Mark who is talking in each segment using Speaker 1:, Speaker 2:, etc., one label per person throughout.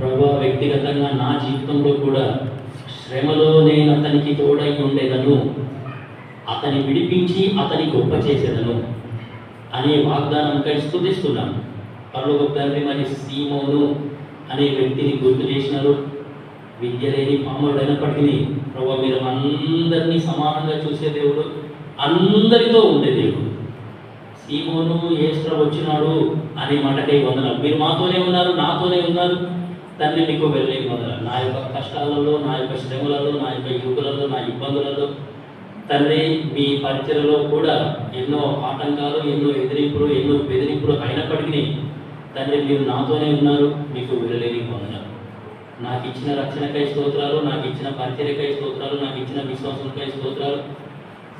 Speaker 1: ప్రభా వ్యక్తిగతంగా నా జీవితంలో కూడా శ్రమలో నేను అతనికి తోడై ఉండేదను. అతని విడిపించి అతని గొప్ప చేసేదను అనే వాగ్దానంకై స్థుతిస్తున్నాను. పర్లోక తండ్రి మరి సీమోను అనే వ్యక్తిని గుర్తు చేసినారు. విద్య లేని పాముడైనప్పటికీ ప్రభు మీరు అందరినీ సమానంగా చూసే దేవుడు అందరితో ఉండే దేవుడు. సీమోను ఏస్ట్ర వచ్చినాడు అనే మాటకై వందనాలు. మీరు మాతోనే ఉన్నారు నాతోనే ఉన్నారు. తండ్రి మీకు వెళ్ళే మొదల నా యొక్క కష్టాలలో నా యొక్క శ్రమలలో నా యొక్క యుగులలో నా ఇబ్బందులలో తండ్రి మీ పరిచయలో కూడా ఎన్నో ఆటంకాలు ఎన్నో ఎదిరింపులు ఎన్నో బెదిరింపులు అయినప్పటికీ తండ్రి మీరు నాతోనే ఉన్నారు మీకు వెళ్ళలేని వందనాలు నాకు ఇచ్చిన రక్షణకై స్తోత్రాలు నాకు ఇచ్చిన పరిచర్యకై స్తోత్రాలు నాకు ఇచ్చిన విశ్వాసంకై స్తోత్రాలు.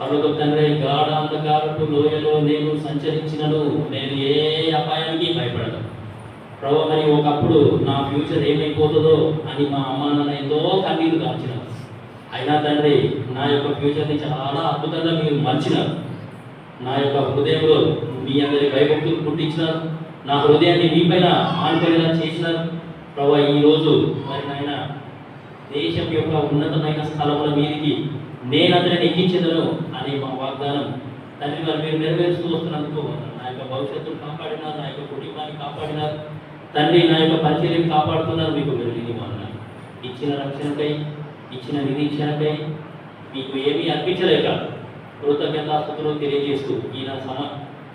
Speaker 1: పర్వక తండ్రి గాఢ అంధకారపు లోయలో నేను సంచరించినను నేను ఏ అపాయానికి భయపడను. ప్రభు మరి ఒకప్పుడు నా ఫ్యూచర్ ఏమైపోతుందో అని మా అమ్మ నాన్న ఎంతో కన్నీరు కాల్చినారు అయినా తండ్రి నా యొక్క ఫ్యూచర్ని చాలా అద్భుతంగా మీరు మర్చినారు. నా యొక్క హృదయంలో మీ అందరి భయభక్తులు పుట్టించినారు. నా హృదయాన్ని మీపైన ఆనుకునేలా చేసినారు. ప్రభు ఈరోజు మరి నాయన దేశం యొక్క ఉన్నతమైన స్థలముల మీదికి నేను అతనిని ఎక్కించదను అనే మా వాగ్దానం తండ్రి మరి మీరు నెరవేరుస్తూ వస్తున్నందుకు నా యొక్క భవిష్యత్తును కాపాడినారు నా యొక్క కుటుంబాన్ని కాపాడినారు. తండ్రి నా యొక్క పరిచర్యను కాపాడుతున్నారు. మీకు వెలుగుని అన్నారు ఇచ్చిన రక్షణకై ఇచ్చిన నిరీక్షణకై మీకు ఏమీ అర్పించలేక కృతజ్ఞతాస్థుతులు తెలియజేస్తూ ఈయన సమ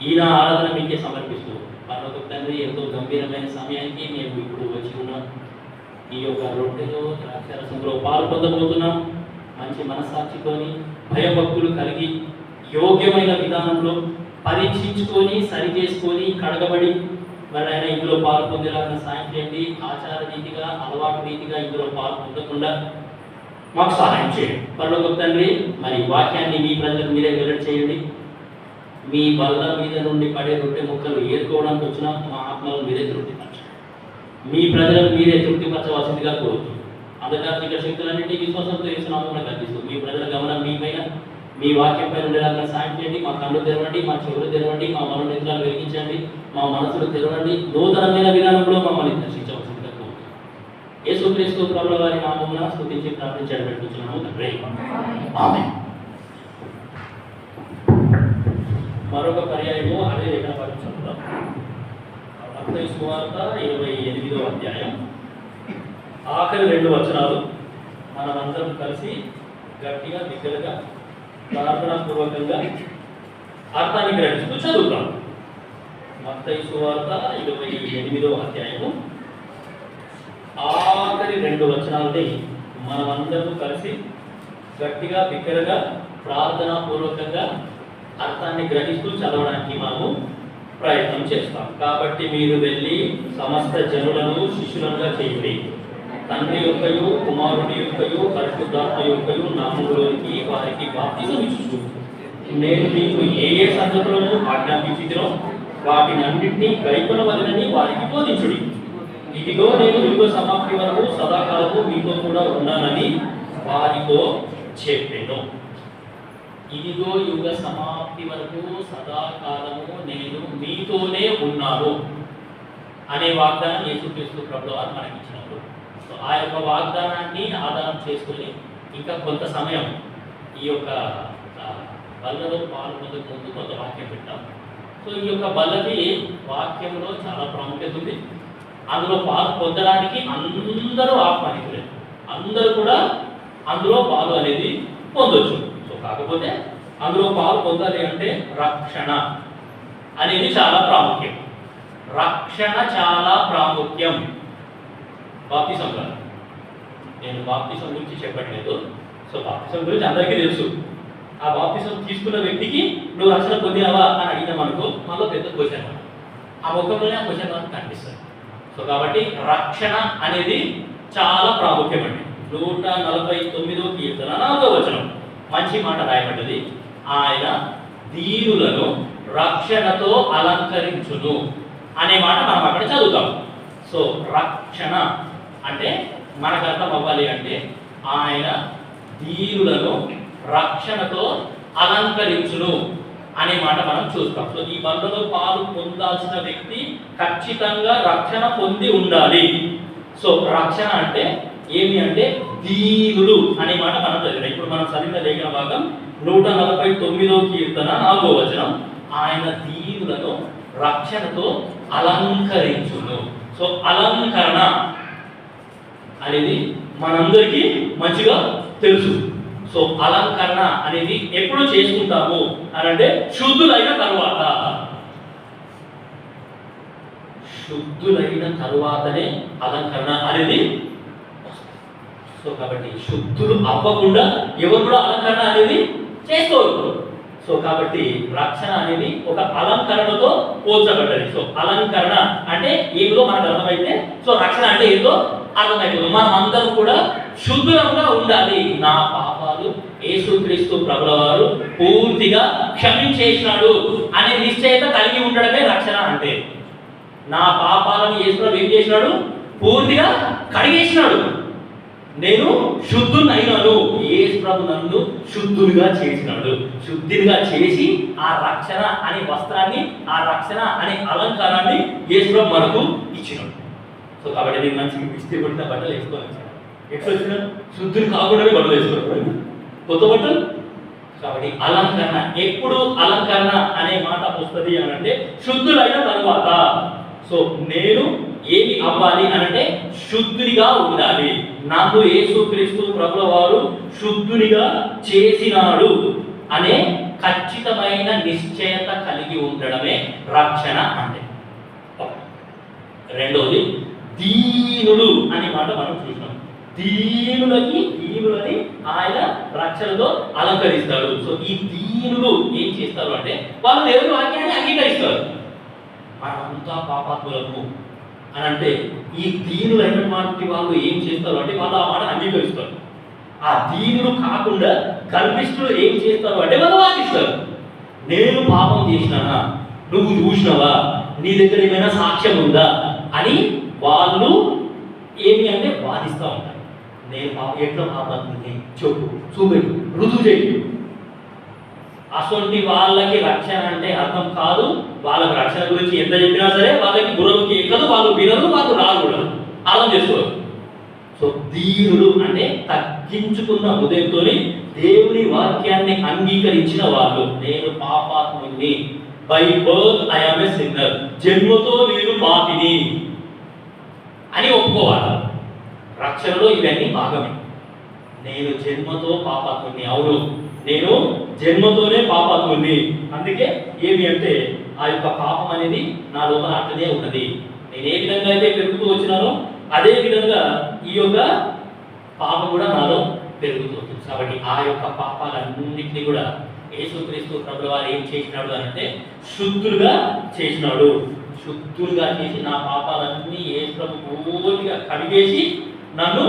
Speaker 1: ఈయన ఆరాధన మీకే సమర్పిస్తూ పర్వత తండ్రి ఎంతో గంభీరమైన సమయానికి మేము ఇప్పుడు వచ్చి ఉన్నాం. ఈ యొక్క రొట్టెలో ద్రాక్షరసంలో పాలు పొందబోతున్నాం మంచి మనస్సాక్షితోని భయభక్తులు కలిగి యోగ్యమైన విధానంలో పరీక్షించుకొని సరి చేసుకొని కడగబడి మరి ఆయన ఇందులో పాలు పొందేలాగా సాయం చేయండి. ఆచార రీతిగా అలవాటు రీతిగా ఇందులో పాలు పొందకుండా మాకు సహాయం చేయండి. పర్లోక తండ్రి మరి వాక్యాన్ని మీ ప్రజలకు మీరే వెల్లడి చేయండి. మీ బల్ల మీద నుండి పడే రొట్టె ముక్కలు ఏరుకోవడానికి వచ్చిన మా ఆత్మలను మీరే తృప్తిపరచండి. మీ ప్రజలను మీరే తృప్తిపరచవలసిందిగా కోరుతుంది అంధకార్మిక శక్తులన్నింటి విశ్వాసంతో ఇస్తున్నాము కల్పిస్తూ మీ ప్రజల గమనం మీ పైన మీ వాక్యం పైన ఉండేలాగా సాయం చేయండి మా కళ్ళు తెరవండి మా చెవులు తెరవండి మా మనోనేత్రాలు వెలిగించండి మా మనసులు తెరవండి. నూతనమైన విధానంలో మమ్మల్ని దర్శించవలసిందిగా కోరుతున్నాం యేసుక్రీస్తు ప్రభుల వారి నామమున స్తుతించి ప్రార్థించడం పెట్టుతున్నాము తండ్రి. మరొక పర్యాయము అదే మత్తయి సువార్త ఇరవై ఎనిమిదో అధ్యాయం. ఆఖరి రెండు వచనాలు. మనమందరం కలిసి గట్టిగా దగ్గరగా ప్రార్థనాపూర్వకంగా అర్థాన్ని గ్రహిస్తూ చదువుతాం. మత్తయి సువార్త ఇరవై ఎనిమిదో అధ్యాయము. ఆఖరి రెండు వచనాలని మనమందరం కలిసి గట్టిగా బిగ్గరగా ప్రార్థనాపూర్వకంగా అర్థాన్ని గ్రహిస్తూ చదవడానికి మనము ప్రయత్నం చేస్తాం. కాబట్టి మీరు వెళ్ళి సమస్త జనులను శిష్యులంగా చేయండి. తండ్రి యొక్కయు కుమారుని యొక్కయు పరిశుద్ధాత్మ యొక్కయు నామములోనికి వారికి బాప్తిజం ఇచ్చు నేను మీకు ఏ ఏ సంగతులను ఆజ్ఞాపించినో వాటిని అన్నింటినీ గైకొనవలనని వారికి బోధించుడి. ఇదిగో నేను యుగ సమాప్తి వరకు సదాకాలము మీతో కూడా ఉన్నానని వారితో చెప్పాను. ఇదిగో యుగ సమాప్తి వరకు సదాకాలము నేను మీతోనే ఉన్నాను. అనే వాగ్దానం యేసుక్రీస్తు ప్రభువు మనకి ఇచ్చినప్పుడు సో ఆ యొక్క వాగ్దానాన్ని ఆధారం చేసుకుని ఇంకా కొంత సమయం ఈ యొక్క బల్లలో పాల్గొనకు ముందు కొంత వాక్యం పెట్టాం. సో ఈ యొక్క బల్లకి వాక్యంలో చాలా ప్రాముఖ్యత ఉంది. అందులో పాలు పొందడానికి అందరూ ఆహ్వానితులే. అందరూ కూడా అందులో పాలు అనేది పొందొచ్చు. సో కాకపోతే అందులో పాలు పొందాలి అంటే రక్షణ అనేది చాలా ప్రాముఖ్యం. రక్షణ చాలా ప్రాముఖ్యం. బాప్తిసం కాదు నేను బాప్తిసం గురించి చెప్పట్లేదు. సో బాప్తిసం గురించి అందరికీ తెలుసు. ఆ బాప్తిసం తీసుకున్న వ్యక్తికి నువ్వు రక్షణ పొందావా అని అడిగినాం అనుకో మనలో పెద్ద క్వశ్చన్ ఆ ముఖంలోనే ఆ క్వశ్చన్ మనకు కనిపిస్తుంది. సో కాబట్టి రక్షణ అనేది చాలా ప్రాముఖ్యమండి నూట నలభై తొమ్మిదో కీర్తన నాలుగో వచనం. మంచి మాట రాయబడ్డది. ఆయన దీనులను రక్షణతో అలంకరించును అనే మాట మనం అక్కడ చదువుతాం. సో రక్షణ అంటే మనకు అర్థం అవ్వాలి అంటే ఆయన దీనులను రక్షణతో అలంకరించును అనే మాట మనం చూస్తాం. సో ఈ బంధలో పాలు పొందాల్సిన వ్యక్తి ఖచ్చితంగా రక్షణ పొంది ఉండాలి.
Speaker 2: సో రక్షణ అంటే ఏమి అంటే దీనులు అనే మాట మనం చదివిన. ఇప్పుడు మనం చదివిన లేఖన భాగం నూట నలభై తొమ్మిదో కీర్తన నాలుగో వచనం. ఆయన దీనులను రక్షణతో అలంకరించును. సో అలంకరణ అనేది మనందరికీ మంచిగా తెలుసు. సో అలంకరణ అనేది ఎప్పుడు చేసుకుంటాము అని అంటే శుద్ధులైన తరువాత. శుద్ధులైన తరువాతనే అలంకరణ అనేది సో కాబట్టి శుద్ధులు అవ్వకుండా ఎవరు కూడా అలంకరణ అనేది చేసుకోవచ్చు సో కాబట్టి రక్షణ అనేది ఒక అలంకరణతో పోల్చబడ్డది. సో అలంకరణ అంటే ఏదో మనకు అర్థమైతే సో రక్షణ అంటే ఏదో అర్థమైపోతుంది. మనం అందరం కూడా శుద్ధంగా ఉండాలి. నా పాపాలు యేసుక్రీస్తు ప్రభుల వారు పూర్తిగా క్షమించేసినాడు అనే నిశ్చయత కలిగి ఉండడమే రక్షణ అంటే. నా పాపాలను యేసు ఏం చేసినాడు? పూర్తిగా కడిగేసినాడు. నేను శుద్ధునైనాను. యేసుప్రభు నన్ను శుద్ధునిగా చేసినాడు. శుద్ధిగా చేసి ఆ రక్షణ అనే వస్త్రాన్ని ఆ రక్షణ అనే అలంకారాన్ని యేసుప్రభు మనకు ఇచ్చినాడు. సో కాబట్టి నేను మంచిగా ఇస్తే కొట్టిన బట్టలు వేసుకొని వచ్చాను. ఎట్లా వచ్చిన శుద్ధుని కాకుండానే బట్టలు వేసుకున్నాడు కొత్త బట్టలు? కాబట్టి అలంకరణ ఎప్పుడు అలంకరణ అనే మాట వస్తుంది అని అంటే శుద్ధులైన తర్వాత. సో నేను ఏమి అవ్వాలి అని అంటే శుద్ధునిగా ఉండాలి. నాకు యేసుక్రీస్తు ప్రభుల వారు శుద్ధునిగా చేసినాడు అనే ఖచ్చితమైన నిశ్చయత కలిగి ఉండడమే రక్షణ అంటే. రెండవది దీనులు అనే మాట మనం చూసినాం. దీనులకి దీనులని ఆయన రక్షణతో అలంకరిస్తాడు. సో ఈ దీనులు ఏం చేస్తారు అంటే వాళ్ళు దేవుని వాక్యాన్ని అంగీకరిస్తారు. మనమంతా పాపాత్ములకు అని అంటే ఈ దీనులైనటువంటి వాళ్ళు ఏం చేస్తారు అంటే వాళ్ళు ఆ మాట అంగీకరిస్తారు. ఆ దీనులు కాకుండా గర్భిష్ఠులు ఏం చేస్తారు అంటే వాళ్ళు వాదిస్తారు. నేను పాపం చేసినానా? నువ్వు చూసినావా? నీ దగ్గర ఏమైనా సాక్ష్యం ఉందా? అని వాళ్ళు ఏమి అంటే వాదిస్తూ ఉంటారు. నేను పాపం ఎట్లా పాపం చెప్పు చూపెట్టు రుజువు చేయి అటువంటి వాళ్ళకి రక్షణ అంటే అర్థం కాదు. వాళ్ళకి రక్షణ గురించి ఎంత చెప్పినా సరే వాళ్ళకి గురువుకి ఎక్కదు వాళ్ళు వినరు వాళ్ళు రాదు కూడా అర్థం చేసుకోరు సో దీనుడు అంటే తగ్గించుకున్న హృదయంతో దేవుని వాక్యాన్ని అంగీకరించిన వాళ్ళు. నేను పాపాత్ముని by birth I'm a sinner జన్మతో నేను పాపిని అని ఒప్పుకోవాలి. రక్షణలో ఇవన్నీ భాగమే. నేను జన్మతో పాపాత్ముని అవును. నేను జన్మతోనే పాపాత్ముని అందుకే ఏమి అంటే ఆ యొక్క పాపం అనేది నా లోపల అట్లనే ఉన్నది. నేను ఏ విధంగా అయితే పెరుగుతూ వచ్చినానో అదే విధంగా ఈ యొక్క పాపం కూడా నాలో పెరుగుతూ ఉంటుంది కాబట్టి ఆ యొక్క పాపాలన్నింటినీ కూడా యేసుక్రీస్తు ప్రభుల వారు ఏం చేసినాడు అని అంటే శుద్ధులుగా చేసినాడు. శుద్ధులుగా చేసి నా పాపాలన్నీ యేసు ప్రభు పూర్తిగా కడిగేసి నన్ను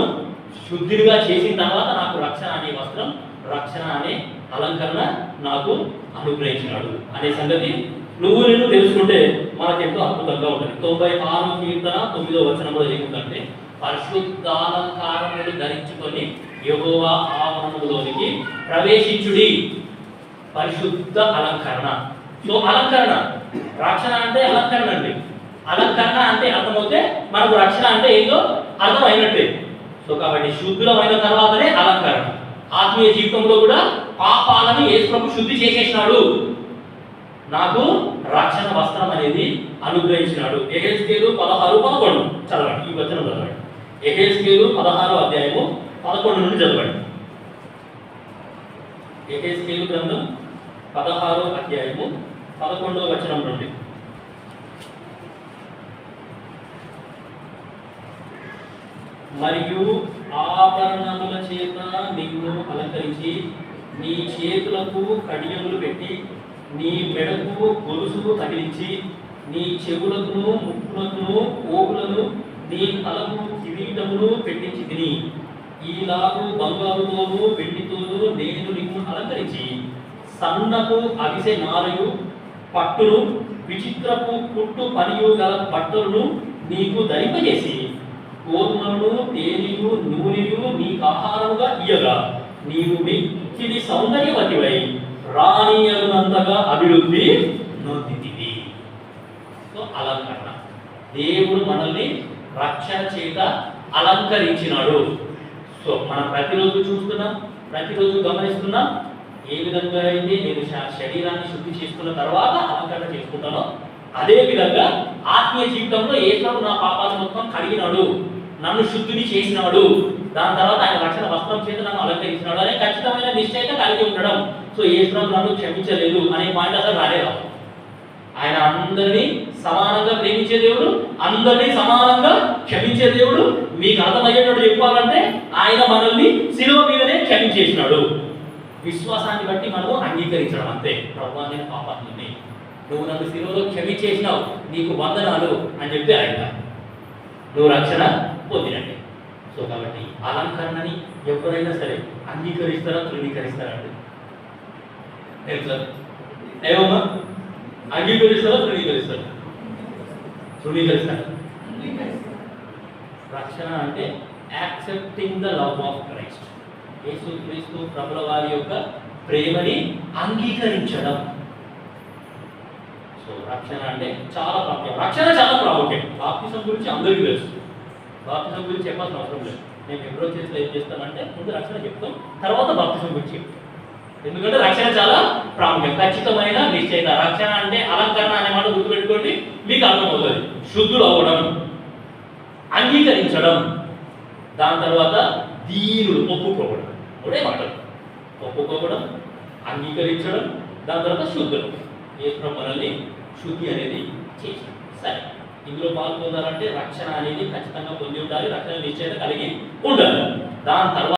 Speaker 2: శుద్ధిగా చేసిన తర్వాత నాకు రక్షణ అనే వస్త్రం రక్షణ అనే అలంకరణ నాకు అనుగ్రహించినాడు. అనే సంగతి నువ్వు నేను తెలుసుకుంటే మనకెంతో అద్భుతంగా ఉంటుంది. తొంభై ఆరు కీర్తన తొమ్మిదో వచనంలో ఏముందంటే పరిశుద్ధాలంకారములు ధరించుకొని యెహోవా ఆవరణములోనికి ప్రవేశించుడి. పరిశుద్ధ అలంకరణ. సో అలంకరణ. రక్షణ అంటే అలంకరణ అండి. అలంకరణ అంటే అర్థమవుతే మనకు రక్షణ అంటే ఏందో అర్థం అయినట్టే సో కాబట్టి శుద్ధులమైన తర్వాతనే అలంకరణ. ఆత్మీయ జీవితంలో కూడా పాపాలను యేసు ప్రభు శుద్ధి చేసేసినాడు. నాకు రక్షణ వస్త్రం అనేది అనుగ్రహించినాడు. ఎహెస్కేలు పదహారు పదకొండు. చదవండి. ఈ వచనం చదవండి. ఎహెస్కేలు పదహారు అధ్యాయము పదకొండు నుండి చదవండి. ఎహెస్కేలు గ్రంథం పదహారు అధ్యాయము పదకొండవ వచనం నుండి. మరియు ఆభరణముల చేత నిన్ను అలంకరించి నీ చేతులకు కడియములు పెట్టి నీ మెడకు గొలుసును తగిలించి నీ చెవులకును ముక్కులకును పోగులను నీ తలకు కిరీటమును పెట్టించి తిని ఈలాగు బంగారుతోనూ వెండితోనూ నేను నిన్ను అలంకరించి సన్నపు అవిసె నారయు పట్టును విచిత్రపు పుట్టు పనియు గల బట్టలను నీకు ధరింపజేసి గోధుమలను తేనెలు నూనెయు నీకు ఆహారముగా ఇయ్యగా. నీవు మిక్కిలి సౌందర్యవతివై. రాణియనంతగా అభివృద్ధి నొందితివి. సో అలంకరణ. దేవుడు మనల్ని రక్షణ చేత అలంకరించినాడు. సో మనం ప్రతిరోజు చూస్తున్నాం ప్రతిరోజు గమనిస్తున్నాం ఏ విధంగా అయితే నేను శరీరాన్ని శుద్ధి చేసుకున్న తర్వాత అలంకరణ చేసుకుంటానో అదే విధంగా ఆత్మీయ జీవితంలో ఏసావు నా పాపాలు మొత్తం కడిగినాడు. నన్ను శుద్ధిని చేసినాడు. దాని తర్వాత ఆయన రక్షణ వస్త్రం చేత నన్ను అలంకరించినాడు. అనే ఖచ్చితమైన నిశ్చయిత కలిగి ఉండడం. సో ఏసురావు నన్ను క్షమించలేదు అనే పాయింట్ అసలు రాలేదు. ఆయన అందరినీ సమానంగా ప్రేమించే దేవుడు అందరినీ సమానంగా క్షమించే దేవుడు. మీకు అర్థమయ్యేటట్టు చెప్పాలంటే ఆయన మనల్ని శిలువ మీదనే క్షమించేసినాడు. విశ్వాసాన్ని బట్టి మనము అంగీకరించడం అంతే. ప్రభు నేను పాపాత్ముని నువ్వు నన్ను శిలువలో క్షమించేసినావు. నీకు వందనాలు అని చెప్పి ఆయన. నువ్వు రక్షణ పొందినట్టే సో కాబట్టి అలంకరణని ఎవరైనా సరే అంగీకరిస్తారా తృణీకరిస్తారా అండి తెలుసా ఏమమ్మా? అంగీకరిస్తారా తృణీకరిస్తారా? తృణీకరిస్తారా? రక్షణ అంటే accepting the love of Christ Yesu Kristu ప్రభుల వారి యొక్క ప్రేమని అంగీకరించడం. సో రక్షణ అంటే చాలా ప్రాముఖ్యం. రక్షణ చాలా ప్రాముఖ్యం. బాప్తిజం గురించి అందరికీ తెలుసు. బాప్తిజం గురించి చెప్పాల్సిన అవసరం లేదు. నేను ఎప్పుడో చేస్తే ఏం చేస్తానంటే ముందు రక్షణ చెప్తాం తర్వాత బాప్తిజం గురించి చెప్తాం. ఎందుకంటే రక్షణ చాలా ప్రాముఖ్యం. ఖచ్చితమైన నిశ్చయిత. రక్షణ అంటే అలంకరణ అనే మాట గుర్తుపెట్టుకోండి మీకు అర్థమవుతుంది. శుద్ధులు అవ్వడం అంగీకరించడం. దాని తర్వాత దీనుడు ఒప్పుకోవడం. ఒకటే మాటలు. ఒప్పుకోవడం అంగీకరించడం దాని తర్వాత శుద్ధులు ఏ మనల్ని శుద్ధి అనేది చేసి సరే. ఇందులో పాల్గొనాలంటే రక్షణ అనేది ఖచ్చితంగా పొంది ఉండాలి రక్షణ నిశ్చయత కలిగి ఉండాలి. దాని తర్వాత